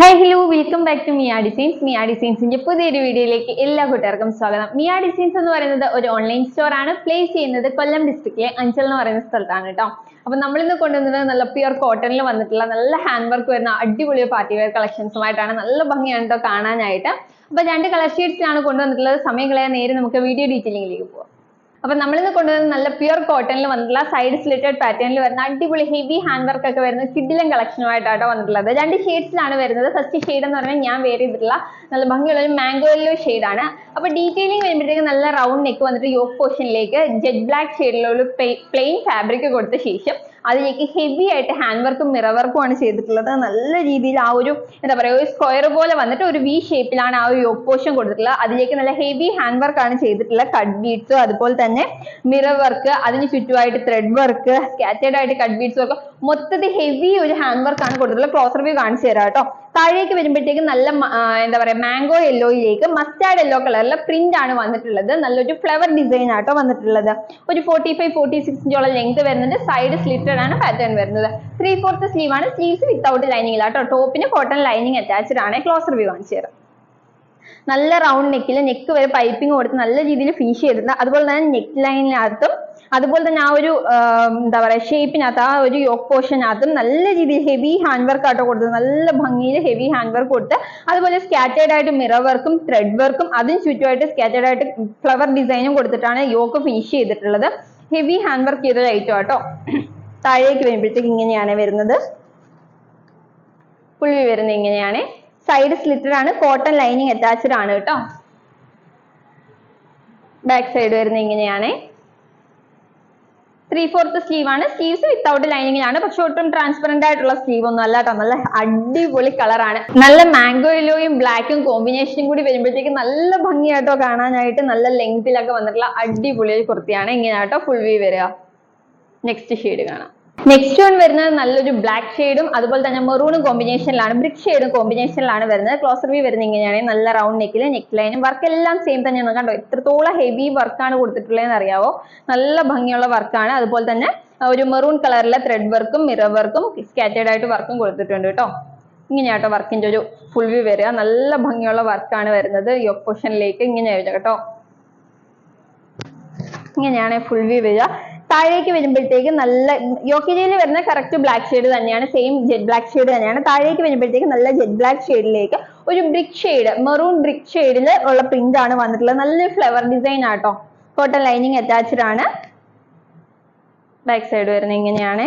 Hi hello welcome back to Mia designs Mia ഡിസൈൻസിന്റെ പുതിയൊരു വീഡിയോയിലേക്ക് എല്ലാ കൂട്ടുകാർക്കും സ്വാഗതം. മിയ ഡിസൈൻസ് എന്ന് പറയുന്നത് ഒരു ഓൺലൈൻ സ്റ്റോർ ആണ്. പ്ലേസ് ചെയ്യുന്നത് കൊല്ലം ഡിസ്ട്രിക്റ്റിലെ അഞ്ചൽ എന്ന് പറയുന്ന സ്ഥലത്താണ് കേട്ടോ. അപ്പൊ നമ്മളിന്ന് കൊണ്ടുവന്നത് നല്ല പ്യുർ കോട്ടണിൽ വന്നിട്ടുള്ള നല്ല ഹാൻഡ് വർക്ക് വരുന്ന അടിപൊളി പാർട്ടി വെയർ കളക്ഷൻസുമായിട്ടാണ് നല്ല ഭംഗിയാണ് കേട്ടോ കാണാനായിട്ട്. അപ്പൊ രണ്ട് കളർ ഷീറ്റ്സിലാണ് കൊണ്ടുവന്നിട്ടുള്ളത്. സമയം കളയാൻ നേരെ നമുക്ക് വീഡിയോ ഡീറ്റെയിലിംഗിലേക്ക് പോവാം. അപ്പൊ നമ്മളിന്ന് കൊണ്ടുവരുന്ന നല്ല പ്യുർ കോട്ടണിൽ വന്നിട്ടുള്ള സൈഡ് സ്ലിറ്റഡ് പാറ്റേണിൽ വരുന്ന അടിപൊളി ഹെവി ഹാൻഡ് വർക്ക് ഒക്കെ വരുന്ന കിഡിലൻ കളക്ഷനുമായിട്ടാണ് വന്നിട്ടുള്ളത്. രണ്ട് ഷെയ്ഡ്സിലാണ് വരുന്നത്. ഫസ്റ്റ് ഷെയ്ഡ് എന്ന് പറഞ്ഞാൽ ഞാൻ വെയർ ചെയ്തിട്ടുള്ള നല്ല ഭംഗിയുള്ള ഒരു മാംഗോ യെല്ലോ ആണ്. അപ്പൊ ഡീറ്റെയിലിംഗ് വരുമ്പോഴത്തേക്ക് നല്ല റൗണ്ട് നെക്ക് വന്നിട്ട് യോക്ക് പോർഷനിലേക്ക് ജെറ്റ് ബ്ലാക്ക് ഷെയ്ഡിലുള്ള പ്ലെയിൻ ഫാബ്രിക് കൊടുത്ത ശേഷം അതിലേക്ക് ഹെവി ആയിട്ട് ഹാൻഡ് വർക്കും മിറർ വർക്കും ആണ് ചെയ്തിട്ടുള്ളത്. നല്ല രീതിയിൽ ആ ഒരു എന്താ പറയുക ഒരു സ്ക്വയർ പോലെ വന്നിട്ട് ഒരു വി ഷേപ്പിലാണ് ആ ഒരു പോർഷൻ കൊടുത്തിട്ടുള്ളത്. അതിലേക്ക് നല്ല ഹെവി ഹാൻഡ് വർക്ക് ആണ് ചെയ്തിട്ടുള്ളത് കട്ട് ബീഡ്സ് അതുപോലെ തന്നെ മിറർ വർക്ക് അതിന് ചുറ്റുമായിട്ട് ത്രെഡ് വർക്ക് സ്കാറ്റേഡ് ആയിട്ട് കട്ട് ബീഡ്സ് വർക്ക് മൊത്തത്തിൽ ഹെവി ഒരു ഹാൻഡ് വർക്ക് ആണ് കൊടുത്തിട്ടുള്ളത്. ക്ലോസർ വ്യൂ കാണിച്ചു തരാം കേട്ടോ. താഴേക്ക് വരുമ്പോഴത്തേക്കും നല്ല എന്താ പറയാ മാംഗോ യെല്ലോയിലേക്ക് മസ്റ്റാർഡ് യെല്ലോ കളറിലെ പ്രിന്റ് ആണ് വന്നിട്ടുള്ളത്. നല്ലൊരു ഫ്ലവർ ഡിസൈൻ ആട്ടോ വന്നിട്ടുള്ളത്. ഒരു ഫോർട്ടി ഫൈവ് ഫോർട്ടി സിക്സ് ഇഞ്ചോളം ലെങ്ത് വരുന്നുണ്ട്. സൈഡ് സ്ലിറ്റഡ് ആണ് പാറ്റേൺ വരുന്നത്. ത്രീ ഫോർത്ത് സ്ലീവ് ആണ് സ്ലീവ്സ് വിത്തൗട്ട് ലൈനിങ്ങിലാട്ടോ ടോപ്പിന് കോട്ടൺ ലൈനിങ് അറ്റാച്ച്ഡ് ആണ്. ക്ലോസർ വ്യൂ കാണിച്ചു തരാം നല്ല റൗണ്ട് നെക്കിൽ നെക്ക് വരെ പൈപ്പിംഗ് കൊടുത്ത് നല്ല രീതിയിൽ ഫിനിഷ് ചെയ്തിട്ടുണ്ട് അതുപോലെ തന്നെ നെക്ക് ലൈനിനകത്തും അതുപോലെ തന്നെ ആ ഒരു എന്താ പറയാ ഷേപ്പിനകത്ത് ആ ഒരു യോക്ക് പോർഷനകത്തും നല്ല രീതിയിൽ ഹെവി ഹാൻഡ് വർക്ക് ആട്ടോ കൊടുത്തത്. നല്ല ഭംഗിയിൽ ഹെവി ഹാൻഡ് വർക്ക് കൊടുത്ത് അതുപോലെ സ്കാറ്റേഡ് ആയിട്ട് മിറർ വർക്കും ത്രെഡ് വർക്കും അതിന് ചുറ്റുമായിട്ട് സ്കാറ്റേഡ് ആയിട്ട് ഫ്ലവർ ഡിസൈനും കൊടുത്തിട്ടാണ് യോക്ക് ഫിനിഷ് ചെയ്തിട്ടുള്ളത്. ഹെവി ഹാൻഡ് വർക്ക് ചെയ്ത ഐറ്റം ആട്ടോ. താഴേക്ക് വരുമ്പോഴത്തേക്ക് ഇങ്ങനെയാണ് വരുന്നത്. പുള്ളി വരുന്നത് ഇങ്ങനെയാണ്. സൈഡ് സ്ലിറ്റഡ് ആണ്. കോട്ടൺ ലൈനിങ് അറ്റാച്ച്ഡ് ആണ് കേട്ടോ. ബാക്ക് സൈഡ് വരുന്നത് ഇങ്ങനെയാണ്. ത്രീ ഫോർത്ത് സ്ലീവ് ആണ് സ്ലീവ്സ് വിത്തൗട്ട് ലൈനിങ്ങിലാണ് പക്ഷെ ഒട്ടും ട്രാൻസ്പെറന്റ് ആയിട്ടുള്ള സ്ലീവ് ഒന്നും അല്ല കേട്ടോ. നല്ല അടിപൊളി കളറാണ് നല്ല മാംഗോ യെല്ലോയും ബ്ലാക്കും കോമ്പിനേഷനും കൂടി വരുമ്പോഴത്തേക്ക് നല്ല ഭംഗിയായിട്ടോ കാണാനായിട്ട്. നല്ല ലെങ്തിലൊക്കെ വന്നിട്ടുള്ള അടിപൊളി കുർത്തിയാണ്. ഇങ്ങനെയാട്ടോ ഫുൾ വ്യൂ വരിക. നെക്സ്റ്റ് ഷെയ്ഡ് കാണാം. നെക്സ്റ്റ് വൺ വരുന്നത് നല്ലൊരു ബ്ലാക്ക് ഷെയ്ഡും അതുപോലെ തന്നെ മെറൂണും കോമ്പിനേഷനിലാണ് ബ്രിക് ഷെയ്ഡും കോമ്പിനേഷനിലാണ് വരുന്നത്. ക്ലോസർ വി വരുന്നത് ഇങ്ങനെയാണ്. നല്ല റൗണ്ട് നെക്കിൽ നെക്ക് ലൈനും വർക്ക് എല്ലാം സെയിം തന്നെയാണ്. കണ്ടോ? എത്രത്തോളം ഹെവി വർക്കാണ് കൊടുത്തിട്ടുള്ളതെന്ന് അറിയാവോ? നല്ല ഭംഗിയുള്ള വർക്കാണ് അതുപോലെ തന്നെ ഒരു മെറൂൺ കളറിലെ ത്രെഡ് വർക്കും മിറർ വർക്കും സ്കാറ്റേഡ് ആയിട്ട് വർക്കും കൊടുത്തിട്ടുണ്ട് കേട്ടോ. ഇങ്ങനെയാട്ടോ വർക്കിന്റെ ഒരു ഫുൾ വ്യൂ വരിക. നല്ല ഭംഗിയുള്ള വർക്കാണ് വരുന്നത്. ഈ പൊസിഷനിലേക്ക് ഇങ്ങനെ വരിക കേട്ടോ. ഇങ്ങനെയാണ് ഫുൾ വ്യൂ വരിക. താഴേക്ക് വരുമ്പോഴത്തേക്ക് നല്ല യോക്കിജയിൽ വരുന്ന കറക്റ്റ് ബ്ലാക്ക് ഷെയ്ഡ് തന്നെയാണ്. സെയിം ജെറ്റ് ബ്ലാക്ക് ഷെയ്ഡ് തന്നെയാണ്. താഴേക്ക് വരുമ്പോഴത്തേക്ക് നല്ല ജെറ്റ് ബ്ലാക്ക് ഷെയ്ഡിലേക്ക് ഒരു ബ്രിക്ക് ഷെയ്ഡ് മെറൂൺ ബ്രിക്ക് ഷെയ്ഡിൽ ഉള്ള പ്രിന്റ് ആണ് വന്നിട്ടുള്ളത്. നല്ലൊരു ഫ്ലവർ ഡിസൈൻ ആട്ടോ. കോട്ടൺ ലൈനിങ് അറ്റാച്ച്ഡ് ആണ്. ബാക്ക് സൈഡ് വരുന്നത് ഇങ്ങനെയാണ്.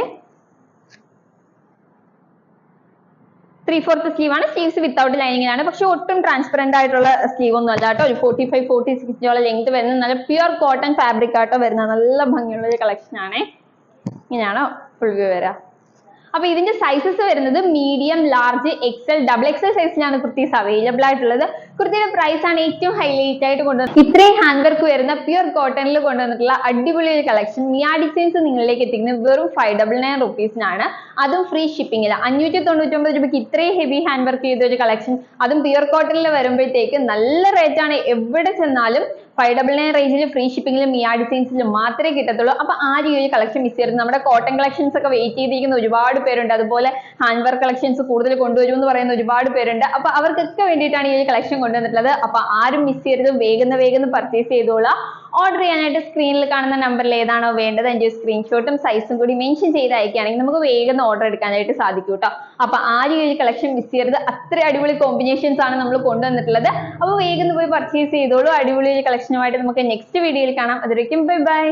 ത്രീ ഫോർത്ത് സ്ലീവ് ആണ് സ്ലീവ്സ് വിത്തൗട്ട് ആണ്. പക്ഷെ ഒട്ടും ട്രാൻസ്പെറന്റ് ആയിട്ടുള്ള സ്ലീവ് ഒന്നും അല്ല കേട്ടോ. ഒരു ഫോർട്ടി ഫൈവ് ഫോർട്ടി സിക്സിനോളം ലെങ്ത് വരുന്ന നല്ല പ്യുർ കോട്ടൺ ഫാബ്രിക് ആട്ടോ വരുന്ന നല്ല ഭംഗിയുള്ള ഒരു കളക്ഷൻ ആണ്. ഇങ്ങനെയാണോ ഫുൾ വ്യൂ വരാ അപ്പൊ ഇതിന്റെ സൈസസ് വരുന്നത് medium large XL double XL സൈസിലാണ് കുർത്തീസ് അവൈലബിൾ ആയിട്ടുള്ളത്. കുർത്തിയുടെ പ്രൈസ് ആണ് ഏറ്റവും ഹൈലൈറ്റ് ആയിട്ട് കൊണ്ടുവന്നത്. ഇത്രയും ഹാൻഡ് വർക്ക് വരുന്ന പ്യുർ കോട്ടണിൽ കൊണ്ടുവന്നിട്ടുള്ള അടിപൊളി ഒരു കളക്ഷൻ മിയ ഡിസൈൻസ് നിങ്ങളിലേക്ക് എത്തിക്കുന്നത് വെറും ഫൈവ് ഡബിൾ നയൻ റുപ്പീസിനാണ് അതും ഫ്രീ ഷിപ്പിംഗിൽ അഞ്ഞൂറ്റി തൊണ്ണൂറ്റൊമ്പത് രൂപയ്ക്ക് ഇത്രയും ഹെവി ഹാൻഡ് വർക്ക് ചെയ്ത ഒരു കളക്ഷൻ അതും പ്യുർ കോട്ടണിൽ വരുമ്പോഴത്തേക്ക് നല്ല റേറ്റ് ആണ് എവിടെ ചെന്നാലും ഫൈവ് ഡബിൾ നയൻ റേഞ്ചിൽ ഫ്രീ ഷിപ്പിംഗിലും മിയ ഡിസൈൻസിലും മാത്രമേ കിട്ടത്തുള്ളൂ. അപ്പൊ ആരും ഈ കളക്ഷൻ മിസ് ചെയ്യരുത്. നമ്മുടെ കോട്ടൺ കളക്ഷൻസ് ഒക്കെ വെയിറ്റ് ചെയ്തിരിക്കുന്ന ഒരുപാട് പേരുണ്ട്. അതുപോലെ ഹാൻഡ് വർക്ക് കളക്ഷൻസ് കൂടുതൽ കൊണ്ടുവരും എന്ന് പറയുന്ന ഒരുപാട് പേരുണ്ട്. അപ്പൊ അവർക്കൊക്കെ വേണ്ടിയിട്ടാണ് ഈ ഒരു കളക്ഷൻ കൊണ്ടുവന്നിട്ടുള്ളത്. അപ്പൊ ആരും മിസ് ചെയ്യരുത്. വേഗം വേഗം പർച്ചേസ് ചെയ്തോളാം. ഓർഡർ ചെയ്യാനായിട്ട് സ്ക്രീനിൽ കാണുന്ന നമ്പറിൽ ഏതാണോ വേണ്ടത് അതിന്റെ സ്ക്രീൻഷോട്ടും സൈസും കൂടി മെൻഷൻ ചെയ്ത് നമുക്ക് വേഗം ഓർഡർ എടുക്കാനായിട്ട് സാധിക്കും കേട്ടോ അപ്പൊ ആരും ഈ കളക്ഷൻ മിസ് ചെയ്യരുത്. അത്ര അടിപൊളി കോമ്പിനേഷൻസ് ആണ് നമ്മൾ കൊണ്ടുവന്നിട്ടുള്ളത്. അപ്പൊ വേഗം പോയി പർച്ചേസ് ചെയ്തോളൂ. അടിപൊളി കളക്ഷനുമായിട്ട് നമുക്ക് നെക്സ്റ്റ് വീഡിയോയിൽ കാണാം. അതുവരേക്കും ബൈ ബൈ